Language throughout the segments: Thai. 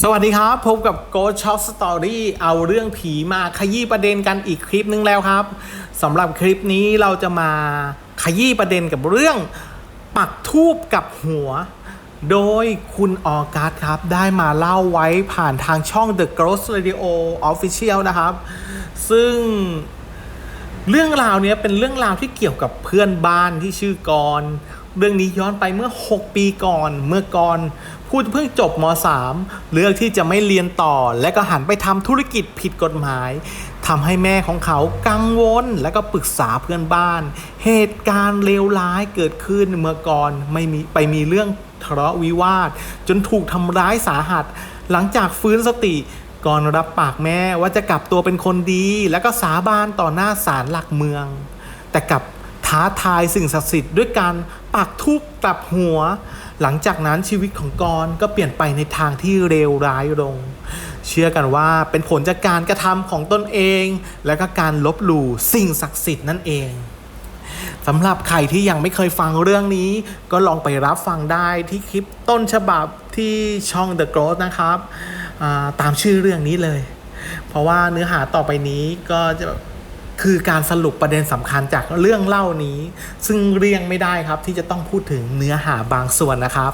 สวัสดีครับ พบกับ Ghost Shop Story เอาเรื่องผีมาขยี้ประเด็นกันอีกคลิปนึงแล้วครับสำหรับคลิปนี้เราจะมาขยี้ประเด็นกับเรื่อง ปักทูบกับหัว โดยคุณออกัสครับ ได้มาเล่าไว้ผ่านทางช่อง The Ghost Radio Official นะครับ ซึ่งเรื่องราวเนี้ยเป็นเรื่องราวที่เกี่ยวกับเพื่อนบ้านที่ชื่อกรเรื่องนี้ย้อนไปเมื่อ 6 ปีก่อน เมื่อกร ณ์พูดเพิ่งจบม .3 เลือกที่จะไม่เรียนต่อ และก็หันไปทำธุรกิจผิดกฎหมายทำให้แม่ของเขากังวลและก็ปรึกษาเพื่อนบ้าน เหตุการณ์เลวร้ายเกิดขึ้นเมื่อก่อนไม่มีไปมีเรื่องทะเลาะวิวาท จนถูกทำร้ายสาหัส หลังจากฟื้นสติก่อนรับปากแม่ว่าจะกลับตัวเป็นคนดี แล้วก็สาบานต่อหน้าศาลหลักเมือง แต่กลับท้าทายสิ่งศักดิ์สิทธิ์ด้วยการ ปักทุกกลับหัว หลังจากนั้นชีวิตของกรก็เปลี่ยนไปในทางที่เลวร้ายลง เชื่อกันว่าเป็นผลจากการกระทำของตนเอง และก็การลบหลู่สิ่งศักดิ์สิทธิ์นั่นเองสำหรับใครที่ยังไม่เคยฟังเรื่องนี้ ก็ลองไปรับฟังได้ที่คลิปต้นฉบับที่ช่อง The Growth นะครับาตามชื่อเรื่องนี้เลย เพราะว่าเนื้อหาต่อไปนี้ก็จะ คือการสรุปประเด็นสำคัญจากเรื่องเล่านี้ ซึ่งเรียงไม่ได้ครับที่จะต้องพูดถึงเนื้อหาบางส่วนนะครับ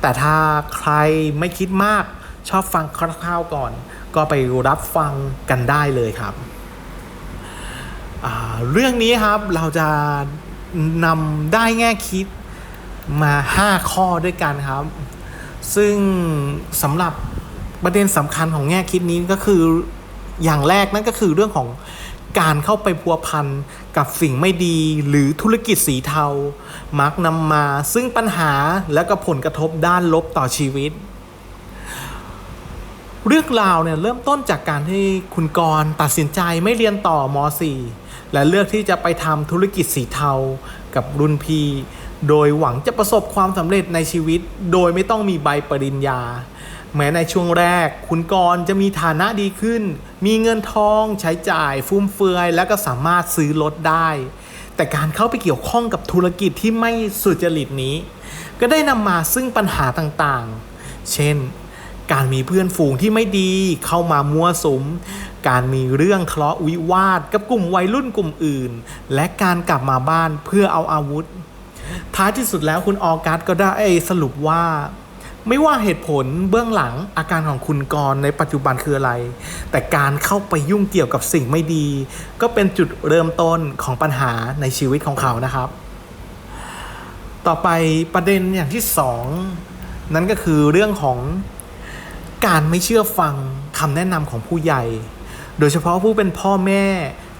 แต่ถ้าใครไม่คิดมากชอบฟังคร่าวๆก่อน ก็ไปรับฟังกันได้เลยครับ เรื่องนี้ครับเราจะนำได้แง่คิดมา 5 ข้อด้วยกันครับ ซึ่งสำหรับประเด็นสำคัญของแง่คิดนี้ก็คืออย่างแรกนั่นก็คือเรื่องของ การเข้าไปพัวพันกับสิ่งไม่ดีหรือธุรกิจสีเทา มักนำมาซึ่งปัญหาและก็ผลกระทบด้านลบต่อชีวิต เรื่องราวเนี่ยเริ่มต้นจากการที่คุณกรตัดสินใจไม่เรียนต่อม .4 และเลือกที่จะไปทำธุรกิจสีเทากับรุ่นพี่ โดยหวังจะประสบความสำเร็จในชีวิต โดยไม่ต้องมีใบปริญญา แม้ในช่วงแรก คุณกรณ์จะมีฐานะดีขึ้น มีเงินทองใช้จ่ายฟุ่มเฟือย และก็สามารถซื้อรถได้ แต่การเข้าไปเกี่ยวข้องกับธุรกิจที่ไม่สุจริตนี้ ก็ได้นำมาซึ่งปัญหาต่างๆ เช่น การมีเพื่อนฝูงที่ไม่ดีเข้ามามั่วสุม การมีเรื่องทะเลาะวิวาทกับกลุ่มวัยรุ่นกลุ่มอื่น และการกลับมาบ้านเพื่อเอาอาวุธ ท้ายที่สุดแล้วคุณออกัสก็ได้สรุปว่า ไม่ว่าเหตุผลเบื้องหลังอาการของคุณกรณ์ในปัจจุบันคืออะไร แต่การเข้าไปยุ่งเกี่ยวกับสิ่งไม่ดี ก็เป็นจุดเริ่มต้นของปัญหาในชีวิตของเขานะครับ ต่อไปประเด็นอย่างที่สองนั่นก็คือเรื่องของการไม่เชื่อฟังคำแนะนำของผู้ใหญ่ โดยเฉพาะผู้เป็นพ่อแม่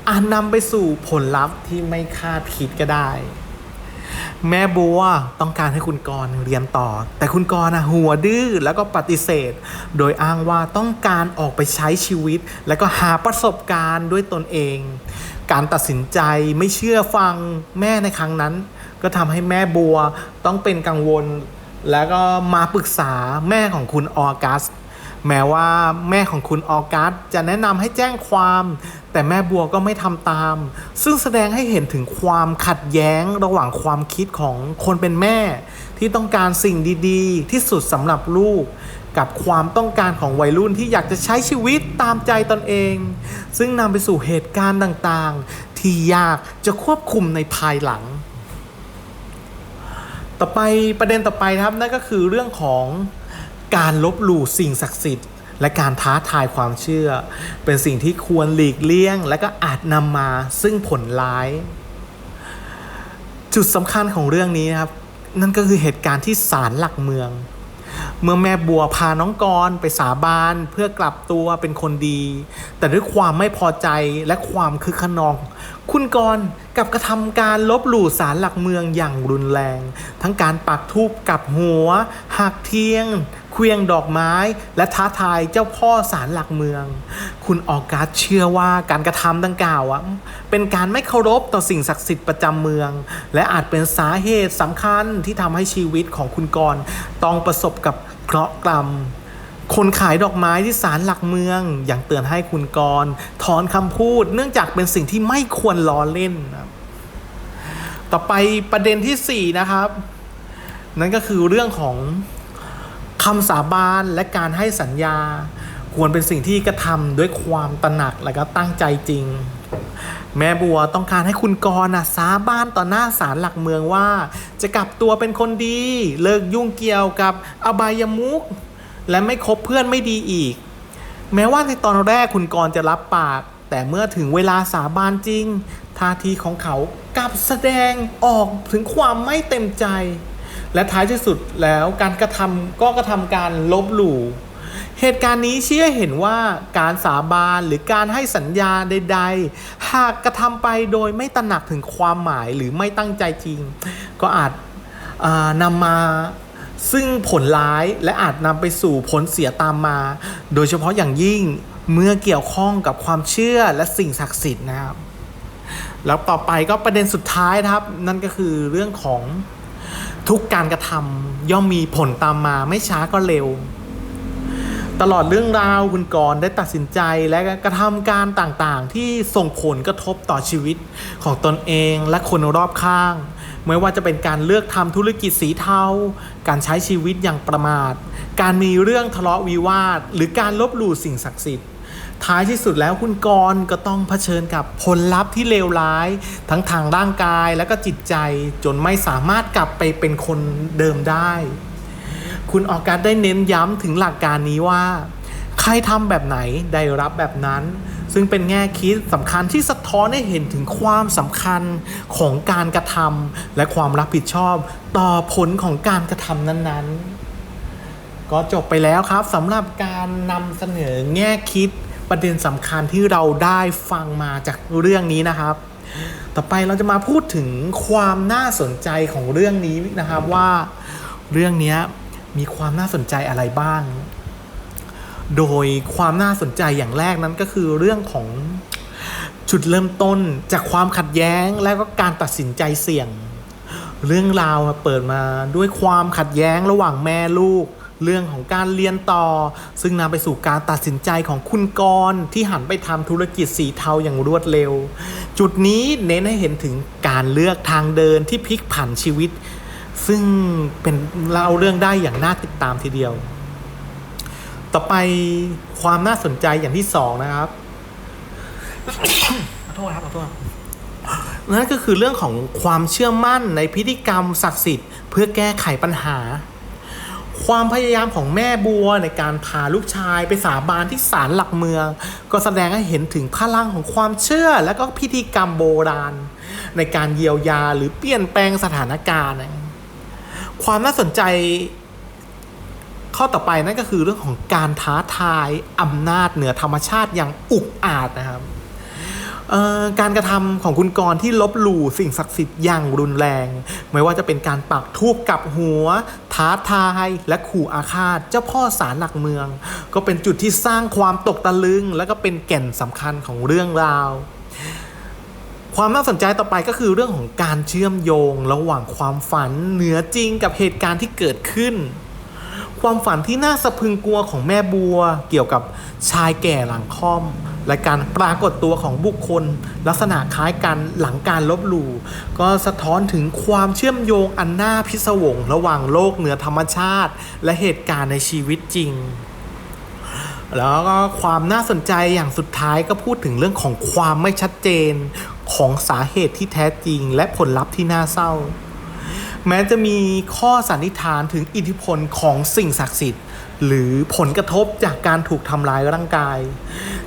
อาจนำไปสู่ผลลัพธ์ที่ไม่คาดคิดก็ได้ แม่บัวต้องการให้คุณกรเรียนต่อ แต่คุณกรนะหัวดื้อแล้วก็ปฏิเสธ โดยอ้างว่าต้องการออกไปใช้ชีวิต แล้วก็หาประสบการณ์ด้วยตนเอง การตัดสินใจไม่เชื่อฟังแม่ในครั้งนั้น ก็ทำให้แม่บัวต้องเป็นกังวล แล้วก็มาปรึกษาแม่ของคุณออกัส แม้ว่าแม่ของคุณออกัสจะแนะนำให้แจ้งความ แต่แม่บัวก็ไม่ทำตาม ซึ่งแสดงให้เห็นถึงความขัดแย้งระหว่างความคิดของคนเป็นแม่ ที่ต้องการสิ่งดีๆ ที่สุดสำหรับลูก กับความต้องการของวัยรุ่นที่อยากจะใช้ชีวิตตามใจตนเอง ซึ่งนำไปสู่เหตุการณ์ต่างๆ ที่ยากจะควบคุมในภายหลัง ต่อไปประเด็นต่อไปครับนั่นก็คือเรื่องของ การลบหลู่สิ่งศักดิ์สิทธิ์ และการท้าทายความเชื่อ เป็นสิ่งที่ควรหลีกเลี่ยง และก็อาจนำมาซึ่งผลร้าย จุดสำคัญของเรื่องนี้นะครับ นั่นก็คือเหตุการณ์ที่ศาลหลักเมือง เมื่อแม่บัวพาน้องกรณ์ไปสาบานเพื่อกลับตัวเป็นคนดี แต่ด้วยความไม่พอใจและความคึกขนองคุณกรณ์กับกระทำการลบหลู่ศาลหลักเมืองอย่างรุนแรง ทั้งการปักทูบกับหัว หักเทียง เคลียงดอกไม้ และท้าทายเจ้าพ่อศาลหลักเมือง คุณออกัสเชื่อว่าการกระทำดังกล่าวอะเป็นการไม่เคารพต่อสิ่งศักดิ์สิทธิ์ประจำเมือง และอาจเป็นสาเหตุสำคัญที่ทำให้ชีวิตของคุณกรต้องประสบกับเคราะห์กรรมคนขายดอกไม้ที่ศาลหลักเมือง อย่างเตือนให้คุณกรถอนคำพูด เนื่องจากเป็นสิ่งที่ไม่ควรล้อเล่นนะครับต่อไปประเด็นที่ 4 นะครับ นั่นก็คือเรื่องของ คำสาบานและการให้สัญญา ควรเป็นสิ่งที่กระทำด้วยความตระหนักและก็ตั้งใจจริง แม่บัวต้องการให้คุณกรณ์นะสาบานต่อหน้าศาลหลักเมืองว่า จะกลับตัวเป็นคนดี เลิกยุ่งเกี่ยวกับอบายมุกและไม่คบเพื่อนไม่ดีอีก แม้ว่าในตอนแรกคุณกรณ์จะรับปาก แต่เมื่อถึงเวลาสาบานจริงท่าทีของเขากลับแสดงออกถึงความไม่เต็มใจ และท้ายที่สุดแล้วการกระทำก็กระทำการลบหลู่เหตุการณ์นี้เชื่อเห็นว่าการสาบานหรือการให้สัญญาใด ๆ หากกระทำไปโดยไม่ตระหนักถึงความหมายหรือไม่ตั้งใจจริง ก็อาจานำมาซึ่งผลร้ายและอาจนำไปสู่ผลเสียตามมา โดยเฉพาะอย่างยิ่งเมื่อเกี่ยวข้องกับความเชื่อและสิ่งศักดิ์สิทธิ์นะครับ แล้วต่อไปก็ประเด็นสุดท้ายนะครับ นั่นก็คือเรื่องของ ทุกการกระทำย่อมมีผลตามมาไม่ช้าก็เร็ว ตลอดเรื่องราวคุณกรได้ตัดสินใจและกระทำการต่างๆ ที่ส่งผลกระทบต่อชีวิตของตนเองและคนรอบข้าง ไม่ว่าจะเป็นการเลือกทำธุรกิจสีเทา การใช้ชีวิตอย่างประมาท การมีเรื่องทะเลาะวิวาท หรือการลบหลู่สิ่งศักดิ์สิทธิ์ ท้ายที่สุดแล้วคุณกรก็ต้องเผชิญกับผลลัพธ์ที่เลวร้าย ทั้งทางร่างกายและก็จิตใจจนไม่สามารถกลับไปเป็นคนเดิมได้ คุณออกัสได้เน้นย้ำถึงหลักการนี้ว่า ใครทำแบบไหนได้รับแบบนั้น ซึ่งเป็นแง่คิดสำคัญที่สะท้อนให้เห็นถึงความสำคัญของการกระทำและความรับผิดชอบต่อผลของการกระทำนั้นๆ ก็จบไปแล้วครับสำหรับการนำเสนอแง่คิด ประเด็นสำคัญที่เราได้ฟังมาจากเรื่องนี้นะครับ ต่อไปเราจะมาพูดถึงความน่าสนใจของเรื่องนี้นะครับว่าเรื่องนี้มีความน่าสนใจอะไรบ้าง โดยความน่าสนใจอย่างแรกนั้นก็คือเรื่องของจุดเริ่มต้นจากความขัดแย้งและก็การตัดสินใจเสี่ยง เรื่องราวเปิดมาด้วยความขัดแย้งระหว่างแม่ลูก เรื่องของการเรียนต่อ ซึ่งนำไปสู่การตัดสินใจของคุณกรณ์ที่หันไปทำธุรกิจสีเทาอย่างรวดเร็ว จุดนี้เน้นให้เห็นถึงการเลือกทางเดินที่พลิกผันชีวิต ซึ่งเป็นเล่าเรื่องได้อย่างน่าติดตามทีเดียว ต่อไปความน่าสนใจอย่างที่สองนะครับขอโทษครับขอโทษนั่นก็คือเรื่องของความเชื่อมั่นในพิธีกรรมศักดิ์สิทธิ์ เพื่อแก้ไขปัญหา ความพยายามของแม่บัวในการพาลูกชายไปสาบานที่ศาลหลักเมือง ก็แสดงให้เห็นถึงพลังของความเชื่อและก็พิธีกรรมโบราณ ในการเยียวยาหรือเปลี่ยนแปลงสถานการณ์ ความน่าสนใจข้อต่อไปนั่นก็คือเรื่องของการท้าทายอำนาจเหนือธรรมชาติอย่างอุกอาจนะครับ การกระทำของคุณกรที่ลบหลู่สิ่งศักดิ์สิทธิ์อย่างรุนแรง ไม่ว่าจะเป็นการปักทูบกับหัว ท้าทายและขู่อาฆาตเจ้าพ่อสารหลักเมือง ก็เป็นจุดที่สร้างความตกตะลึง และก็เป็นแก่นสำคัญของเรื่องราวความน่าสนใจต่อไปก็คือเรื่องของการเชื่อมโยงระหว่างความฝันเหนือจริงกับเหตุการณ์ที่เกิดขึ้น ความฝันที่น่าสะพึงกลัวของแม่บัว เกี่ยวกับชายแก่หลังค่อม และการปรากฏตัวของบุคคล ลักษณะคล้ายกันหลังการลบหลู่ก็สะท้อนถึงความเชื่อมโยงอันน่าพิศวงระหว่างโลกเหนือธรรมชาติ และเหตุการณ์ในชีวิตจริงแล้วก็ความน่าสนใจอย่างสุดท้ายก็พูดถึงเรื่องของความไม่ชัดเจนของสาเหตุที่แท้จริง และผลลัพธ์ที่น่าเศร้า แม้จะมีข้อสันนิษฐานถึงอิทธิพลของสิ่งศักดิ์สิทธิ์ หรือผลกระทบจากการถูกทำลายร่างกาย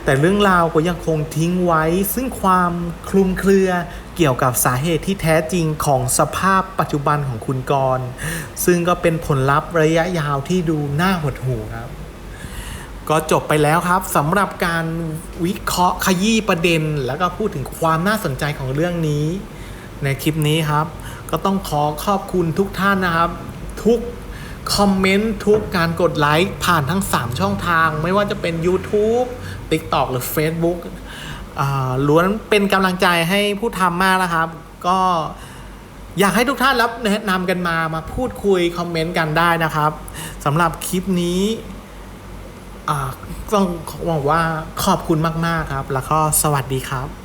แต่เรื่องราวก็ยังคงทิ้งไว้ ซึ่งความคลุมเครือเกี่ยวกับสาเหตุที่แท้จริงของสภาพปัจจุบันของคุณกรณ์ซึ่งก็เป็นผลลัพธ์ระยะยาวที่ดูน่าหดหู่ครับก็จบไปแล้วครับสำหรับการวิเคราะห์ขยี้ประเด็น แล้วก็พูดถึงความน่าสนใจของเรื่องนี้ ในคลิปนี้ครับ ก็ต้องขอขอบคุณทุกท่านนะครับ ทุกคอมเมนต์ทุกการกดไลค์ผ่านทั้ง 3 ช่องทาง ไม่ว่าจะเป็น YouTube TikTok หรือ Facebook อล้วนเป็นกำลังใจให้ผู้ทำมากนะครับ ก็อยากให้ทุกท่านรับแนะนำกันมามาพูดคุย คอมเมนต์กันได้นะครับสำหรับคลิปนี้ต้องหวังว่าขอบคุณมาก ๆ ครับ แล้วก็สวัสดีครับ